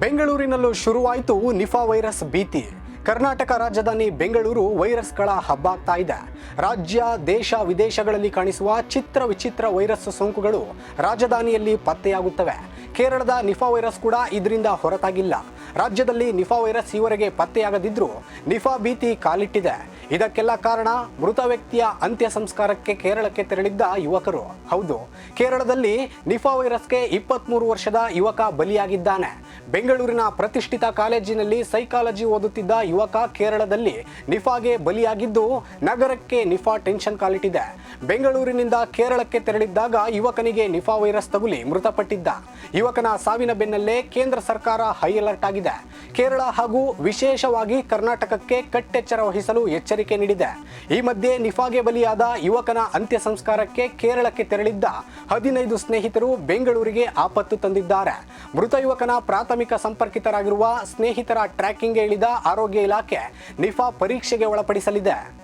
ಬೆಂಗಳೂರಿನಲ್ಲೂ ಶುರುವಾಯಿತು Nipah virus ಭೀತಿ. ಕರ್ನಾಟಕ ರಾಜಧಾನಿ ಬೆಂಗಳೂರು ವೈರಸ್ಗಳ ಹಬ್ಬಾಗ್ತಾ ಇದೆ. ರಾಜ್ಯ, ದೇಶ, ವಿದೇಶಗಳಲ್ಲಿ ಕಾಣಿಸುವ ಚಿತ್ರ ವಿಚಿತ್ರ ವೈರಸ್ ಸೋಂಕುಗಳು ರಾಜಧಾನಿಯಲ್ಲಿ ಪತ್ತೆಯಾಗುತ್ತವೆ. ಕೇರಳದ ನಿಫಾ ವೈರಸ್ ಕೂಡ ಇದರಿಂದ ಹೊರತಾಗಿಲ್ಲ. ರಾಜ್ಯದಲ್ಲಿ ನಿಫಾ ವೈರಸ್ ಈವರೆಗೆ ಪತ್ತೆಯಾಗದಿದ್ರೂ ನಿಫಾ ಭೀತಿ ಕಾಲಿಟ್ಟಿದೆ. ಇದಕ್ಕೆಲ್ಲ ಕಾರಣ ಮೃತ ವ್ಯಕ್ತಿಯ ಅಂತ್ಯ ಸಂಸ್ಕಾರಕ್ಕೆ ಕೇರಳಕ್ಕೆ ತೆರಳಿದ್ದ ಯುವಕರು. ಹೌದು, ಕೇರಳದಲ್ಲಿ ನಿಫಾ ವೈರಸ್ಗೆ ಇಪ್ಪತ್ತ್ಮೂರು ವರ್ಷದ ಯುವಕ ಬಲಿಯಾಗಿದ್ದಾನೆ. ಬೆಂಗಳೂರಿನ ಪ್ರತಿಷ್ಠಿತ ಕಾಲೇಜಿನಲ್ಲಿ ಸೈಕಾಲಜಿ ಓದುತ್ತಿದ್ದ ಯುವಕ ಕೇರಳದಲ್ಲಿ ನಿಫಾಗೆ ಬಲಿಯಾಗಿದ್ದು ನಗರಕ್ಕೆ ನಿಫಾ ಟೆನ್ಷನ್ ಕಾಲಿಟ್ಟಿದೆ. ಬೆಂಗಳೂರಿನಿಂದ ಕೇರಳಕ್ಕೆ ತೆರಳಿದ್ದಾಗ ಯುವಕನಿಗೆ ನಿಫಾ ವೈರಸ್ ತಗುಲಿ ಮೃತಪಟ್ಟಿದ್ದ. ಯುವಕನ ಸಾವಿನ ಬೆನ್ನಲ್ಲೇ ಕೇಂದ್ರ ಸರ್ಕಾರ ಹೈ ಅಲರ್ಟ್ ಆಗಿದೆ. ಕೇರಳ ಹಾಗೂ ವಿಶೇಷವಾಗಿ ಕರ್ನಾಟಕಕ್ಕೆ ಕಟ್ಟೆಚ್ಚರ ವಹಿಸಲು ಎಚ್ಚರಿಕೆ ನೀಡಿದೆ. ಈ ಮಧ್ಯೆ ನಿಫಾಗೆ ಬಲಿಯಾದ ಯುವಕನ ಅಂತ್ಯ ಸಂಸ್ಕಾರಕ್ಕೆ ಕೇರಳಕ್ಕೆ ತೆರಳಿದ್ದ ಹದಿನೈದು ಸ್ನೇಹಿತರು ಬೆಂಗಳೂರಿಗೆ ಆಪತ್ತು ತಂದಿದ್ದಾರೆ. ಮೃತ ಯುವಕನ ಪ್ರಾಥಮಿಕ ಸಂಪರ್ಕಿತರಾಗಿರುವ ಸ್ನೇಹಿತರ ಟ್ರ್ಯಾಕಿಂಗ್ಗೆ ಇಳಿದ ಆರೋಗ್ಯ ಇಲಾಖೆ ನಿಫಾ ಪರೀಕ್ಷೆಗೆ ಒಳಪಡಿಸಲಿದೆ.